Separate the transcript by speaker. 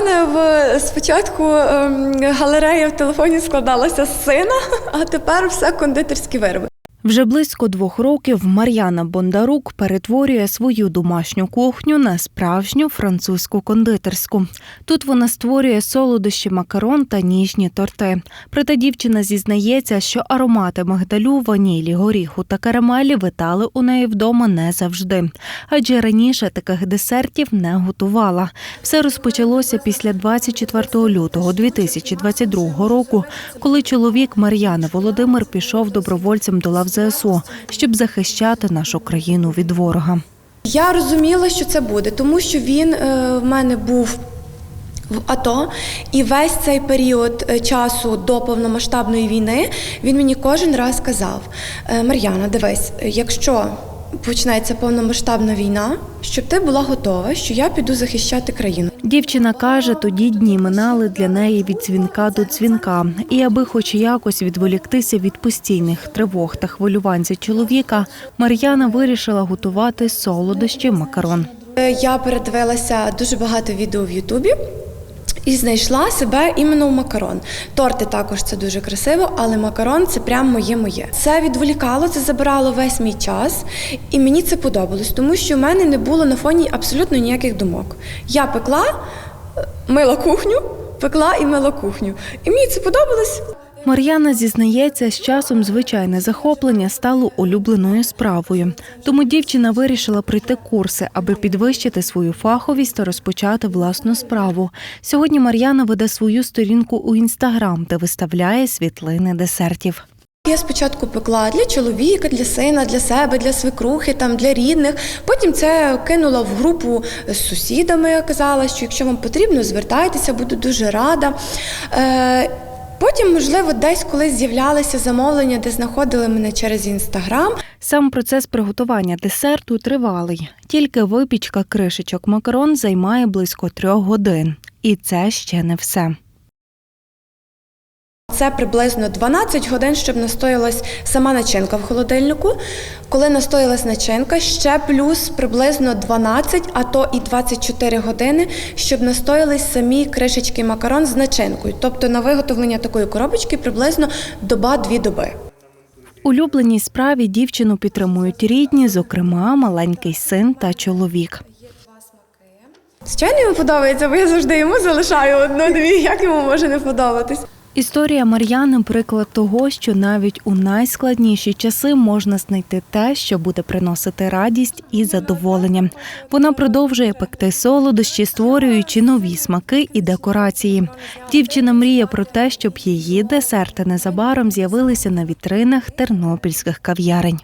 Speaker 1: мене в спочатку ем, галерея в телефоні складалася з сина, а тепер все кондитерські вироби.
Speaker 2: Вже близько двох років Мар'яна Бондарук перетворює свою домашню кухню на справжню французьку кондитерську. Тут вона створює солодощі макарон та ніжні торти. Проте дівчина зізнається, що аромати мигдалю, ванілі, горіху та карамелі витали у неї вдома не завжди, адже раніше таких десертів не готувала. Все розпочалося після 24 лютого 2022 року, коли чоловік Мар'яни Володимир пішов добровольцем до лав ЗСУ, щоб захищати нашу країну від ворога.
Speaker 1: Я розуміла, що це буде, тому що він е, в мене був. В АТО, і весь цей період е, часу до повномасштабної війни він мені кожен раз казав: «Е, Мар'яна, дивись, якщо почнеться повномасштабна війна, щоб ти була готова, що я піду захищати країну.
Speaker 2: Дівчина каже, тоді дні минали для неї від дзвінка до дзвінка. І аби хоч якось відволіктися від постійних тривог та хвилювань за чоловіка, Мар'яна вирішила готувати солодощі макарон.
Speaker 1: Е, Я передивилася дуже багато відео в Ютубі. І знайшла себе іменно в макарон. Торти також це дуже красиво, але макарон це прям моє моє. Це відволікало, це забирало весь мій час, і мені це подобалось, тому що в мене не було на фоні абсолютно ніяких думок. Я пекла, е, мила кухню, пекла і мила кухню. І мені це подобалось.
Speaker 2: Мар'яна зізнається, з часом звичайне захоплення стало улюбленою справою. Тому дівчина вирішила пройти курси, аби підвищити свою фаховість та розпочати власну справу. Сьогодні Мар'яна веде свою сторінку у інстаграм, де виставляє світлини десертів.
Speaker 1: Я спочатку пекла для чоловіка, для сина, для себе, для свекрухи, там для рідних. Потім це кинула в групу з сусідами. Я казала, що якщо вам потрібно, звертайтеся, буду дуже рада. Е, Потім, можливо, десь колись з'являлися замовлення, де знаходили мене через інстаграм.
Speaker 2: Сам процес приготування десерту тривалий. Тільки випічка кришечок макарон займає близько трьох годин. І це ще не все.
Speaker 1: Це приблизно 12 годин, щоб настоялась сама начинка в холодильнику. Коли настоялась начинка, ще плюс приблизно 12, а то і 24 години, щоб настоялись самі кришечки макарон з начинкою. Тобто на виготовлення такої коробочки приблизно доба-дві доби.
Speaker 2: Улюбленій справі дівчину підтримують рідні, зокрема маленький син та чоловік.
Speaker 1: Звичайно, йому подобається, бо я завжди йому залишаю одну-дві, як йому може не подобатись.
Speaker 2: Історія Мар'яни приклад того, що навіть у найскладніші часи можна знайти те, що буде приносити радість і задоволення. Вона продовжує пекти солодощі, створюючи нові смаки і декорації. Дівчина мріє про те, щоб її десерти незабаром з'явилися на вітринах тернопільських кав'ярень.